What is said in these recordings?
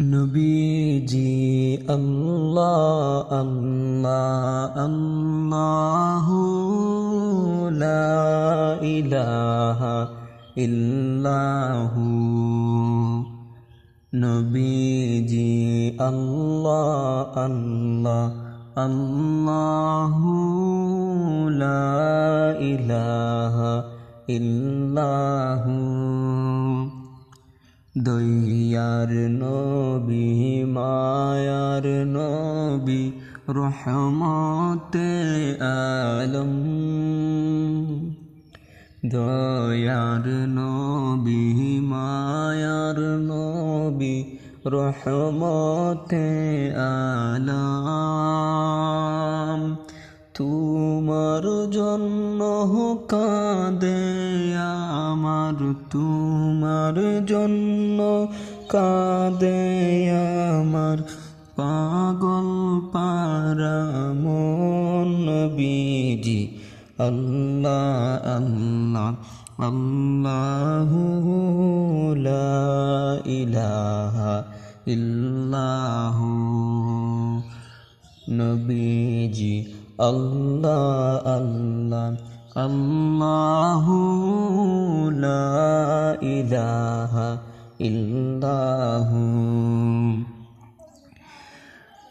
নবীজি আল্লাহ আল্লাহ আল্লাহ ইলাহা ইল্লাহু। নবীজি আল্লাহ আল্লাহ আল্লাহ লা ইলাহা ইল্লাহু। নবী মায়ার নবী রহমতে আলম। দয়ার নবী, মায়ার নবী রহমতে আলাম। তোমার জন্য কাঁদে আমার, তোমার জন্য কাঁদে আমার পাগল পারা মন বিজি আল্লাহ আল্লাহ আল্লাহ ইলাহা ইল্লাহু। নবীজি, আল্লাহ আল্লাহ, আল্লাহু ইল্লাহু।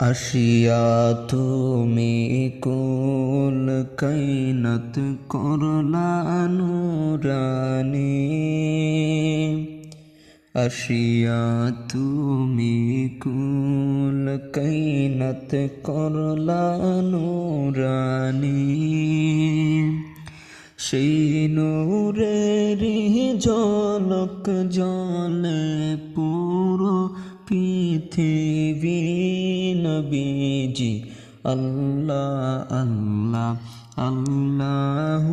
আসিয়া তুমি কুল কৈনত করলা নুরানি। আসিয়া তুমি কুল কৈনত করলা নুরানি। সেই নূরের ঝলক জলে পুরো পৃথিবী নবীজি। আল্লাহ আল্লাহ আল্লাহ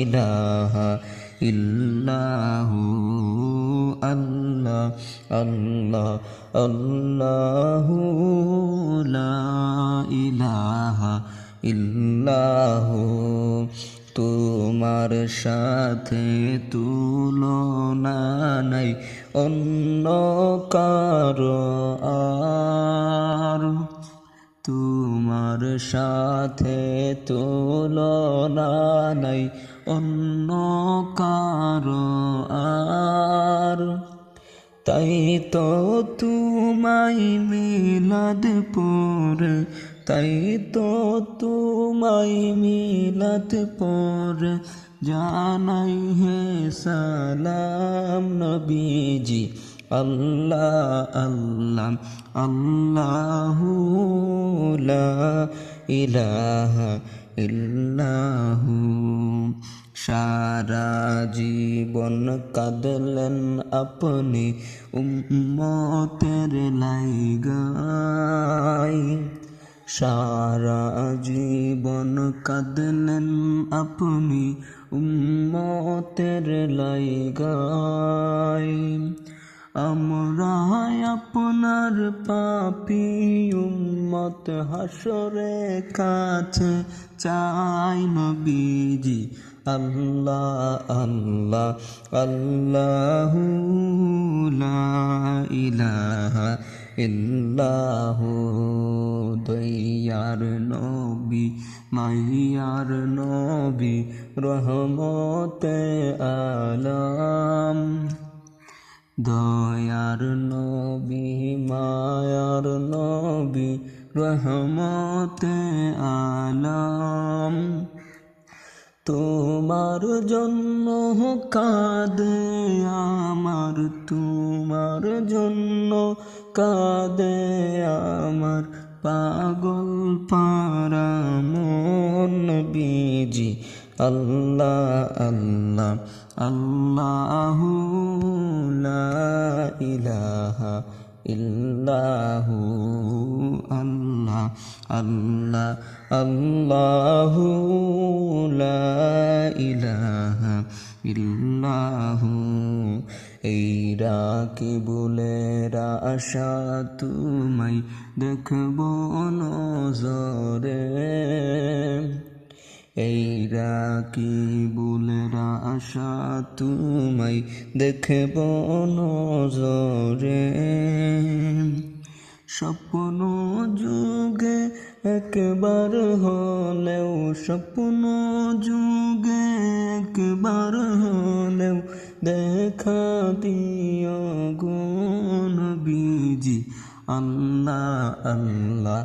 ইলাহা ইল্লাহু, আল্লাহ আল্লাহ আল্লাহ ইলাহা ইল্লাহু তোমার সাথে তুলনা নাই অন্য কারও আর। তোমার সাথে তুলনা নাই অন্য কারও তাই তো তোমায় মিলাদ পরে, তাই তো তোমায় মিলাদ পরে, জানাই হে সালাম নবীজি। আল্লাহ আল্লাহ, আল্লাহু লা ইলাহা ইল্লাহু। সারা জীবন কাঁদলেন আপনি উম্মতের লাইগাই সারা জীবন কাঁদলেন আপনি উম্মতের লাইগাই আমরা আপনার পাপি উম্মত হাসরে কাছে চাই নবীজি। আল্লাহ আল্লাহ, আল্লাহু ইলাহা ইল্লাহু, দয়ার নবী, মাইয়ার নবী, রহমতে আলাম। দয়ার নবী, মায়ার নবী, রহমতে আলাম। তোমার জন্য কাঁদে আমার, তোমার জন্য কাঁদে আমার পাগল পারা মন বিজি। আল্লাহ আল্লাহ আল্লাহ ইলাহা ইল্লাহু আল্লাহ আল্লাহ আল্লাহু লা ইলাহা ইল্লাহু। এই রাকি বুলের আশা তোমায় দেখব নজরে। এই রাকি বুলের আশা তোমায় দেখব নজরে। স্বপ্ন যুগে একবার হলেও, স্বপ্ন যুগে একবার হলেও দেখা দিও গুণ বিজি আল্লাহ আল্লাহ